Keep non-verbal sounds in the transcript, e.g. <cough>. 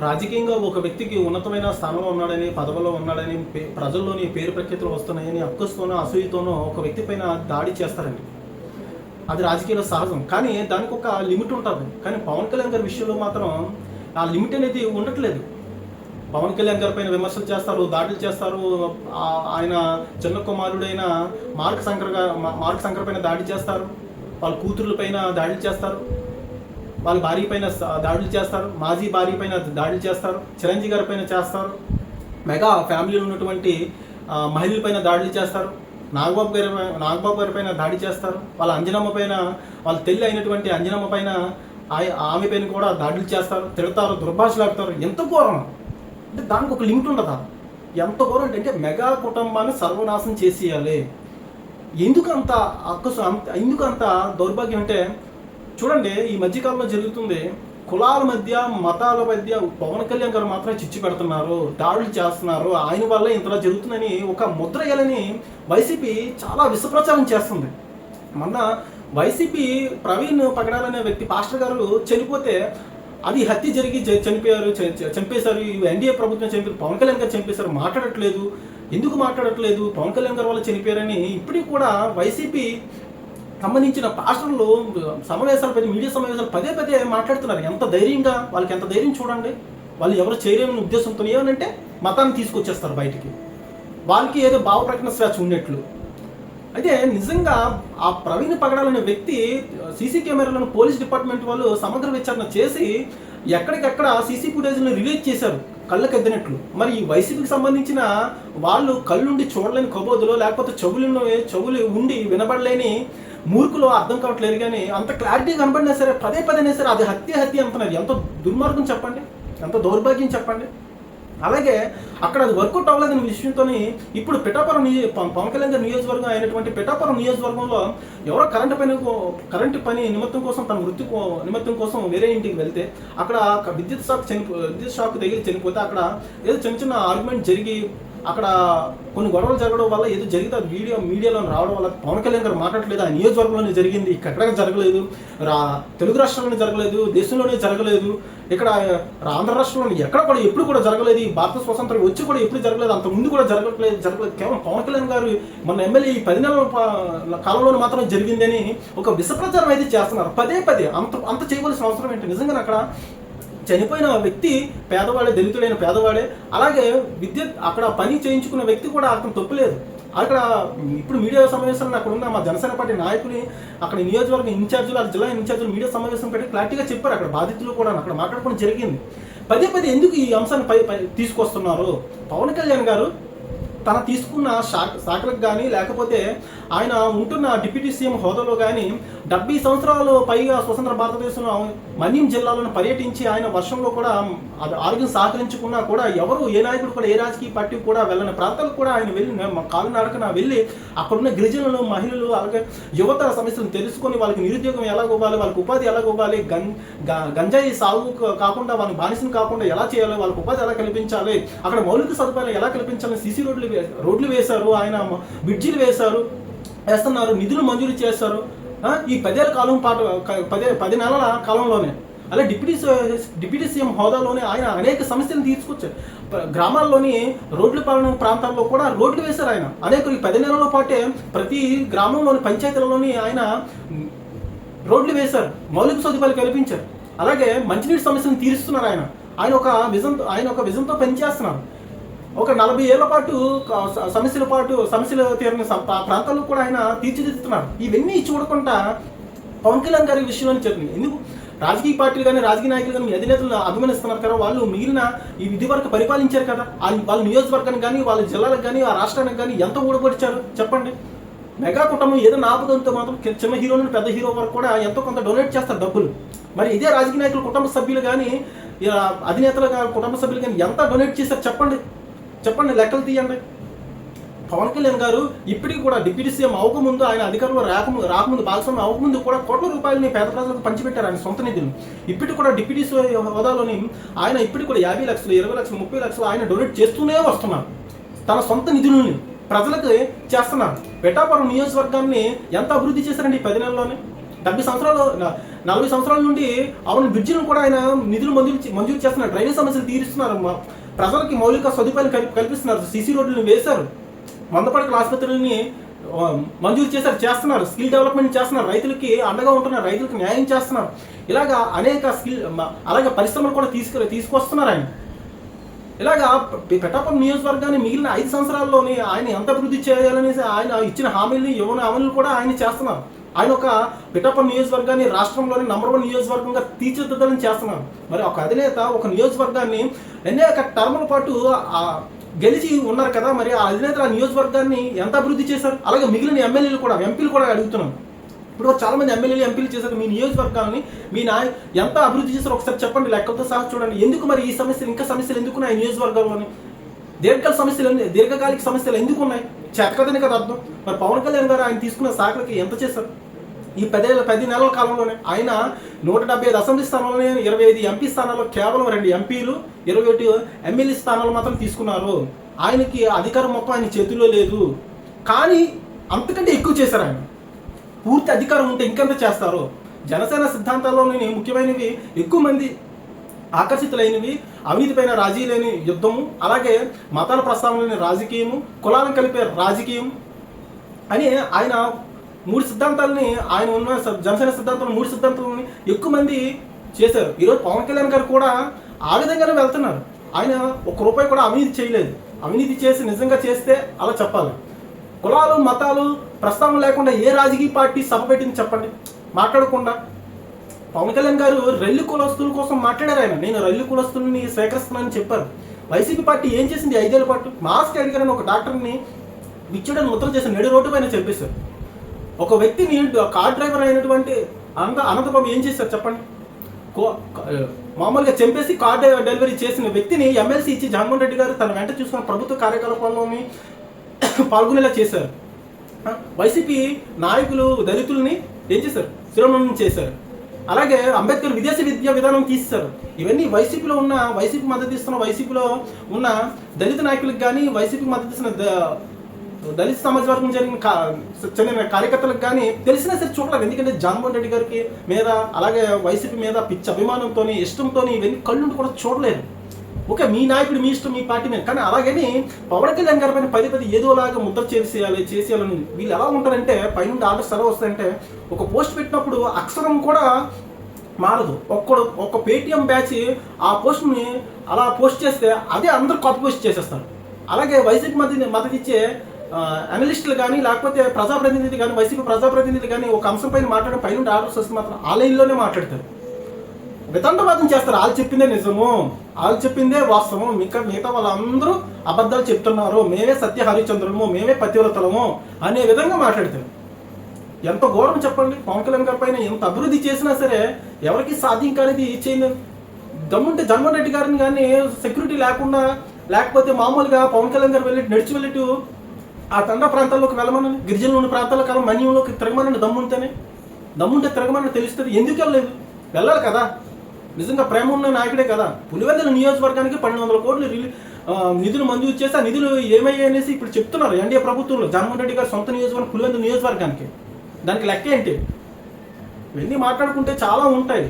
రాజకీయంగా ఒక వ్యక్తికి ఉన్నతమైన స్థానంలో ఉన్నాడని పదవిలో ఉన్నాడని పే- ప్రజల్లోని పేరు ప్రఖ్యాతులు వస్తున్నాయని అక్కస్తోనో అసూయతోనో ఒక వ్యక్తి పైన దాడి చేస్తారండి. అది రాజకీయాల్లో సహజం. కానీ దానికి ఒక లిమిట్ ఉంటుంది. కానీ పవన్ కళ్యాణ్ గారి విషయంలో మాత్రం ఆ లిమిట్ అనేది ఉండట్లేదు. పవన్ కళ్యాణ్ గారి పైన విమర్శలు చేస్తారు దాడులు చేస్తారు. ఆయన చిన్న కుమారుడైన మార్క్ శంకర్ గా- మార్క్ శంకర్ పైన దాడి చేస్తారు. వాళ్ళ కూతుర్ల పైన దాడి చేస్తారు. వాళ్ళ భార్య పైన దాడులు చేస్తారు మాజీ భార్య పైన దాడులు చేస్తారు చిరంజీవి గారి పైన చేస్తారు మెగా ఫ్యామిలీలో ఉన్నటువంటి మహిళల పైన దాడులు చేస్తారు నాగబాబు గారి నాగబాబు గారి పైన దాడి చేస్తారు వాళ్ళ అంజనమ్మ పైన వాళ్ళ తెల్లి అయినటువంటి అంజనమ్మ పైన ఆమె పైన కూడా దాడులు చేస్తారు తిడతారు దుర్భాషలాడతారు ఎంత ఘోరం! అంటే దానికి ఒక లిమిట్ ఉండదా ఎంత ఘోరం అంటే మెగా కుటుంబాన్ని సర్వనాశనం చేసేయాలి. ఎందుకంత అక్కసు అంత ఎందుకు అంత దౌర్భాగ్యం అంటే చూడండి ఈ మధ్యకాలంలో జరుగుతుంది కులాల మధ్య మతాల మధ్య పవన్ కళ్యాణ్ గారు మాత్రం చిచ్చు పెడుతున్నారు దాడులు చేస్తున్నారు. ఆయన వల్ల ఇంతలా జరుగుతుందని ఒక ముద్రయ్యాలని వైసీపీ చాలా విషప్రచారం చేస్తుంది. మొన్న వైసీపీ ప్రవీణ్ పగడాలనే వ్యక్తి పాస్టర్ గారు చనిపోతే అది హత్య జరిగి చనిపోయారు చంపేశారు. ఎన్డీఏ ప్రభుత్వం చంపారు పవన్ కళ్యాణ్ గారు చంపేశారు. మాట్లాడట్లేదు. ఎందుకు మాట్లాడట్లేదు? పవన్ కళ్యాణ్ గారు వల్ల చనిపోయారని ఇప్పటికి కూడా వైసీపీ సంబంధించిన పాస్టర్లు సమావేశాలు పది మీడియా సమావేశాలు పదే పదే మాట్లాడుతున్నారు. ఎంత ధైర్యంగా వాళ్ళకి ఎంత ధైర్యం చూడండి. వాళ్ళు ఎవరు చేయలేని ఉద్దేశంతో ఏమనంటే మతాన్ని తీసుకొచ్చేస్తారు బయటికి. వాళ్ళకి ఏదో భావ ప్రకటన స్వేచ్ఛ ఉన్నట్లు అయితే నిజంగా ఆ ప్రవీణ్ పగడాలనే వ్యక్తి సీసీ కెమెరాలను పోలీస్ డిపార్ట్మెంట్ వాళ్ళు సమగ్ర విచారణ చేసి ఎక్కడికెక్కడ సీసీ ఫుటేజ్ని రిలీజ్ చేశారు కళ్ళకు ఎద్దినట్లు మరి ఈ వైసీపీకి సంబంధించిన వాళ్ళు కళ్ళుండి చూడలేని కబోదులో లేకపోతే చెవులు చెవులు ఉండి వినబడలేని మూర్ఖులు అర్థం కావట్లేదు కానీ అంత క్లారిటీ కనబడినా సరే పదే పదే సరే అది హత్య హత్య అంటున్నారు. ఎంత దుర్మార్గం చెప్పండి? ఎంత దౌర్భాగ్యం చెప్పండి? అలాగే అక్కడ అది వర్కౌట్ అవ్వలేదనే విషయంతో ఇప్పుడు పిఠాపురం నియో పవన్ కళ్యాణ్ గారి నియోజకవర్గం అయినటువంటి పిఠాపురం నియోజకవర్గంలో ఎవరో కరెంటు పని కరెంటు పని నిమిత్తం కోసం తన వృత్తి నిమిత్తం కోసం వేరే ఇంటికి వెళ్తే అక్కడ విద్యుత్ షాక్ చనిపో విద్యుత్ షాక్ తగిలి చనిపోతే అక్కడ ఏదో చిన్న చిన్న ఆర్గ్యుమెంట్ జరిగి అక్కడ కొన్ని గొడవలు జరగడం వల్ల ఏదో జరిగితే వీడియో మీడియాలో రావడం వల్ల పవన్ కళ్యాణ్ గారు మాట్లాడలేదు ఆ నియోజకవర్గంలోనే జరిగింది. ఇక్కడ జరగలేదు. రా తెలుగు రాష్ట్రంలోనే జరగలేదు. దేశంలోనే జరగలేదు. ఇక్కడ ఆంధ్ర రాష్ట్రంలో ఎక్కడ కూడా ఎప్పుడు కూడా జరగలేదు. భారత స్వతంత్రం వచ్చి కూడా ఎప్పుడు జరగలేదు. అంత ముందు కూడా జరగట్లేదు జరగలేదు. కేవలం పవన్ కళ్యాణ్ గారు మన ఎమ్మెల్యే ఈ పది నెలల కాలంలో మాత్రం జరిగిందని ఒక విష ప్రచారం అయితే చేస్తున్నారు. పదే పదే అంత అంత చేయవలసిన అవసరం ఏంటి? నిజంగా అక్కడ చనిపోయిన వ్యక్తి పేదవాడే దళితుడైన పేదవాడే. అలాగే విద్యుత్ అక్కడ పని చేయించుకున్న వ్యక్తి కూడా అతను తప్పులేదు అక్కడ ఇప్పుడు మీడియా సమావేశంలో అక్కడ ఉన్న మా జనసేన పార్టీ నాయకుని అక్కడ నియోజకవర్గ ఇన్ఛార్జీలు ఆ జిల్లా ఇన్ఛార్జీలు మీడియా సమావేశం పెట్టి క్లారిటీగా చెప్పారు. అక్కడ బాధితులు కూడా అక్కడ మాట్లాడుకోవడం జరిగింది. పదే పదే ఎందుకు ఈ అంశాన్ని పై పై తీసుకొస్తున్నారు? పవన్ కళ్యాణ్ గారు తన తీసుకున్న శాఖ శాఖలకు కానీ లేకపోతే ఆయన ఉంటున్న డిప్యూటీ సీఎం హోదాలో కానీ డెబ్బై సంవత్సరాలు పైగా స్వతంత్ర భారతదేశంలో మన్యం జిల్లాలను పర్యటించి ఆయన వర్షంలో కూడా ఆరోగ్యం సహకరించుకున్నా కూడా ఎవరు ఏ నాయకుడు కూడా ఏ రాజకీయ పార్టీ కూడా వెళ్ళని ప్రాంతాలకు కూడా ఆయన వెళ్ళి మా కాలు నడకన వెళ్ళి అక్కడున్న గిరిజనులు మహిళలు అలాగే యువత సమస్యలను తెలుసుకొని వాళ్ళకి నిరుద్యోగం ఎలా ఇవ్వాలి వాళ్ళకి ఉపాధి ఎలా ఇవ్వాలి గం గంజాయి సాగు కాకుండా వాళ్ళని బానిసను కాకుండా ఎలా చేయాలి వాళ్ళకి ఉపాధి ఎలా కల్పించాలి అక్కడ మౌలిక సదుపాయాలు ఎలా కల్పించాలి సీసీ రోడ్లు రోడ్లు వేశారు ఆయన బ్రిడ్జిలు వేశారు. వేస్తున్నారు నిధులు మంజూరు చేస్తారు ఈ పదేళ్ళ కాలం పాటు పదే పది నెలల కాలంలోనే. అలా డిప్యూటీ డిప్యూటీ సీఎం హోదాలోనే ఆయన అనేక సమస్యలు తీసుకొచ్చారు. గ్రామాల్లోని రోడ్లు పాలన ప్రాంతాల్లో కూడా రోడ్లు వేశారు ఆయన. అనేక ఈ పది నెలల పాటే ప్రతి గ్రామంలోని పంచాయతీలలోని ఆయన రోడ్లు వేశారు మౌలిక సదుపాయాలు కల్పించారు. అలాగే మంచినీటి సమస్యను తీరుస్తున్నారు ఆయన. ఆయన ఒక విజన్ ఆయన ఒక విజన్తో పనిచేస్తున్నారు. ఒక నలభై ఏళ్ళ పాటు సమస్యల పాటు సమస్యలు తీరిన ఆ ప్రాంతాల్లో కూడా ఆయన తీర్చిదిద్దుతున్నారు ఇవన్నీ చూడకుండా పవన్ కళ్యాణ్ గారి విషయంలో చెప్పింది ఎందుకు? రాజకీయ పార్టీలు కానీ రాజకీయ నాయకులు కానీ అధినేతలు అధినేతలను అభిమానిస్తున్నారు కదా వాళ్ళు మిగిలిన ఈ విధి వరకు పరిపాలించారు కదా వాళ్ళ వాళ్ళ నియోజకవర్గానికి కానీ వాళ్ళ జిల్లాలకు కానీ ఆ రాష్ట్రానికి కానీ ఎంత ఊడబడిచారు? చెప్పండి. మెగా కుటుంబం ఏదో నాపదంతో మాత్రం చిన్న హీరో నుండి పెద్ద హీరో వరకు కూడా ఎంతో కొంత డొనేట్ చేస్తారు డబ్బులు. మరి ఇదే రాజకీయ నాయకులు కుటుంబ సభ్యులు కానీ ఇలా అధినేతలు కానీ కుటుంబ సభ్యులు కానీ ఎంత డొనేట్ చేశారు చెప్పండి. చెప్పండి లెక్కలు తీయండి. పవన్ కళ్యాణ్ గారు ఇప్పటికి కూడా డిప్యూటీ సీఎం అవ్వకముందు ఆయన అధికారంలో రాకముందు రాకముందు భాగస్వామ్యం అవ్వకముందు కూడా కోట్ల రూపాయలని పేద ప్రజలకు పంచిపెట్టారు ఆయన సొంత నిధులు. ఇప్పటికి కూడా డిప్యూటీ సీఎం హోదాలోని ఆయన ఇప్పటికి కూడా యాభై లక్షలు ఇరవై లక్షలు ముప్పై లక్షలు ఆయన డొనేట్ చేస్తూనే వస్తున్నారు. తన సొంత నిధులని ప్రజలకు చేస్తున్నారు. పిఠాపురం నియోజకవర్గాన్ని ఎంత అభివృద్ధి చేశారండి ఈ పది నెలల్లోనే? డెబ్బై సంవత్సరాలు నలభై సంవత్సరాల నుండి అవును బ్రిడ్జిలను కూడా ఆయన నిధులు మంజూరు మంజూరు చేస్తున్నారు. డ్రైనేజ్ సమస్యలు తీరుస్తున్నారు ప్రజలకి మౌలిక సదుపాయాలు కల్పి- కల్పిస్తున్నారు. సిసి రోడ్లను వేశారు. వంద పడకల ఆసుపత్రులని మంజూరు చేశారు చేస్తున్నారు. స్కిల్ డెవలప్మెంట్ చేస్తున్నారు. రైతులకి అండగా ఉంటున్నారు. రైతులకు న్యాయం చేస్తున్నారు. ఇలాగా అనేక స్కిల్ అలాగే పరిశ్రమలు కూడా తీసుకు తీసుకొస్తున్నారు ఆయన. ఇలాగా పెట్టాపురం నియోజకవర్గాన్ని మిగిలిన ఐదు సంవత్సరాల్లోని ఆయన ఎంత అభివృద్ధి చేయాలనేసి ఆయన ఇచ్చిన హామీల్ని యువన అమలు కూడా ఆయన చేస్తున్నారు. ఆయన ఒక పిఠాపం నియోజకవర్గాన్ని రాష్ట్రంలోని నంబర్ వన్ నియోజకవర్గంగా తీర్చిదిద్దాలని చేస్తున్నారు మరి ఒక అధినేత ఒక నియోజకవర్గాన్ని అనేక టర్ముల పాటు గెలిచి ఉన్నారు కదా మరి ఆ అధినేత ఆ నియోజకవర్గాన్ని ఎంత అభివృద్ధి చేశారు? అలాగే మిగిలిన ఎమ్మెల్యేలు కూడా ఎంపీలు కూడా అడుగుతున్నాం. ఇప్పుడు చాలా మంది ఎమ్మెల్యేలు ఎంపీలు చేశారు. మీ నియోజకవర్గాన్ని మీ నాయ ఎంత అభివృద్ధి చేశారో ఒకసారి చెప్పండి లెక్కలతో సహా చూడండి. ఎందుకు మరి ఈ సమస్యలు ఇంకా సమస్యలు ఎందుకు ఉన్నాయి ఈ దీర్ఘకాల సమస్యలు దీర్ఘకాలిక సమస్యలు ఎందుకు ఉన్నాయి? చెక్కదని కదా అర్థం. మరి పవన్ కళ్యాణ్ గారు ఆయన తీసుకున్న శాఖలకి ఎంత చేశారు? ఈ పదేళ్ళ పది నెలల కాలంలోనే. ఆయన నూట డెబ్బై ఐదు అసెంబ్లీ స్థానాల్లోనే ఇరవై ఐదు ఎంపీ స్థానాల్లో కేవలం రెండు ఎంపీలు ఇరవై ఒకటి ఎమ్మెల్యే స్థానాలు మాత్రం తీసుకున్నారు. ఆయనకి అధికారం మొత్తం ఆయన చేతిలో లేదు. కానీ అంతకంటే ఎక్కువ చేశారు ఆయన. పూర్తి అధికారం ఉంటే ఇంకెంత చేస్తారు? జనసేన సిద్ధాంతాల్లోని ముఖ్యమైనవి ఎక్కువ మంది ఆకర్షితులైనవి అవినీతిపైన రాజీ లేని యుద్ధము అలాగే మతాల ప్రస్తావన లేని రాజకీయము కులాలను కలిపే రాజకీయం అని ఆయన మూడు సిద్ధాంతాలని ఆయన ఉన్న జనసేన సిద్ధాంతాలు మూడు సిద్ధాంతాలని ఎక్కువ మంది చేశారు. ఈరోజు పవన్ కళ్యాణ్ గారు కూడా ఆ విధంగానే వెళ్తున్నారు. ఆయన ఒక రూపాయి కూడా అవినీతి చేయలేదు. అవినీతి చేసి నిజంగా చేస్తే అలా చెప్పాలి. కులాలు మతాలు ప్రస్తావన లేకుండా ఏ రాజకీయ పార్టీ సభ పెట్టింది చెప్పండి. మాట్లాడకుండా పవన్ కళ్యాణ్ గారు రెల్లి కులస్తుల కోసం మాట్లాడారు ఆయన. నేను రెల్లి కులస్తుల్ని స్వీకరిస్తున్నానని చెప్పారు. వైసీపీ పార్టీ ఏం చేసింది? ఐదేళ్ళ పాటు మాస్క్ అడిగారని ఒక డాక్టర్ని విచ్చుడని ముద్ర చేసి నెడు రోడ్డు పైన చెప్పేశారు. ఒక వ్యక్తిని కార్ డ్రైవర్ అయినటువంటి అనంత అనంతబాబు ఏం చేశారు చెప్పండి? కో- మామూలుగా చంపేసి కార్ డెలివరీ చేసిన వ్యక్తిని ఎమ్మెల్సీ ఇచ్చి జగన్మోహన్ రెడ్డి గారు తన వెంట చూసుకున్న ప్రభుత్వ కార్యకలాపాల్లోని <coughs> పాల్గొనేలా చేశారు. వైసీపీ నాయకులు దళితుల్ని ఏం చేశారు? శిరోమణం చేశారు. అలాగే అంబేద్కర్ విదేశీ విద్యా విధానం తీస్తారు ఇవన్నీ వైసీపీలో ఉన్న వైసీపీ మద్దతు ఇస్తున్న వైసీపీలో ఉన్న దళిత నాయకులకు కానీ వైసీపీ మద్దతు ఇస్తున్న దళిత సమాజ వర్గం జరిగిన చెందిన కార్యకర్తలకు కానీ తెలిసినా సరే చూడలేదు ఎందుకంటే జగన్మోహన్ రెడ్డి గారికి మీద అలాగే వైసీపీ మీద పిచ్చి అభిమానంతో ఇష్టంతో ఇవన్నీ కళ్ళు కూడా చూడలేదు ఓకే మీ నాయకుడు మీ ఇష్టం మీ పార్టీ మీద. కానీ అలాగని పవన్ కళ్యాణ్ గారి పైన పది పది ఏదోలాగా ముద్ర చేసేయాలి చేసేయాలని వీళ్ళు ఎలా ఉంటారంటే పైన ఆర్డర్స్ ఎలా వస్తాయంటే ఒక పోస్ట్ పెట్టినప్పుడు అక్షరం కూడా మారదు. ఒక్కడు ఒక పేటిఎం బ్యాచ్ ఆ పోస్ట్ని అలా పోస్ట్ చేస్తే అదే అందరూ కాపీ పోస్ట్ చేసేస్తారు. అలాగే వైసీపీ మద్దతు మద్దతు ఇచ్చే అనలిస్టులు కానీ లేకపోతే ప్రజాప్రతినిధి కానీ వైసీపీ ప్రజాప్రతినిధి కానీ ఒక అంశం పైన మాట్లాడే పైన ఆర్డర్స్ వస్తే మాత్రం ఆ లైన్లోనే మాట్లాడతారు. వితండవాదం చేస్తారు వాళ్ళు చెప్పిందే నిజము. వాళ్ళు చెప్పిందే వాస్తవం. ఇంకా మిగతా వాళ్ళందరూ అబద్ధాలు చెప్తున్నారు. మేమే సత్య హరిచంద్రులము మేమే పతివ్రతలము అనే విధంగా మాట్లాడతారు. ఎంత ఘోరం చెప్పండి. పవన్ కళ్యాణ్ గారి పైన ఎంత అభివృద్ధి చేసినా సరే ఎవరికి సాధ్యం కానిది చేయలేదు దమ్ముంటే జగన్మోహన్ రెడ్డి గారిని కానీ సెక్యూరిటీ లేకుండా లేకపోతే మామూలుగా పవన్ కళ్యాణ్ గారు వెళ్ళి నడిచి వెళ్ళిట్టు ఆ తండ ప్రాంతాల్లోకి వెళ్ళమని గిరిజనులు ఉన్న ప్రాంతాల్లో కాలం మన్యంలోకి తిరగమనండి దమ్ముంటేనే. దమ్ముంటే తిరగమని తెలుస్తుంది. ఎందుకు వెళ్ళలేదు? వెళ్ళాలి కదా. నిజంగా ప్రేమ ఉన్న నాయకుడే కదా. పులివెందుల నియోజకవర్గానికి పన్నెండు వందల కోట్లు రిలీ- నిధులు మంజూరు చేసి ఆ నిధులు ఏమయ్యాయి అనేసి ఇప్పుడు చెప్తున్నారు ఎన్డీఏ ప్రభుత్వంలో. జగన్మోహన్ రెడ్డి గారు సొంత నియోజకవర్గం పులివెందుల నియోజకవర్గానికి. దానికి లెక్క ఏంటి? ఇవన్నీ మాట్లాడుకుంటే చాలా ఉంటాయి.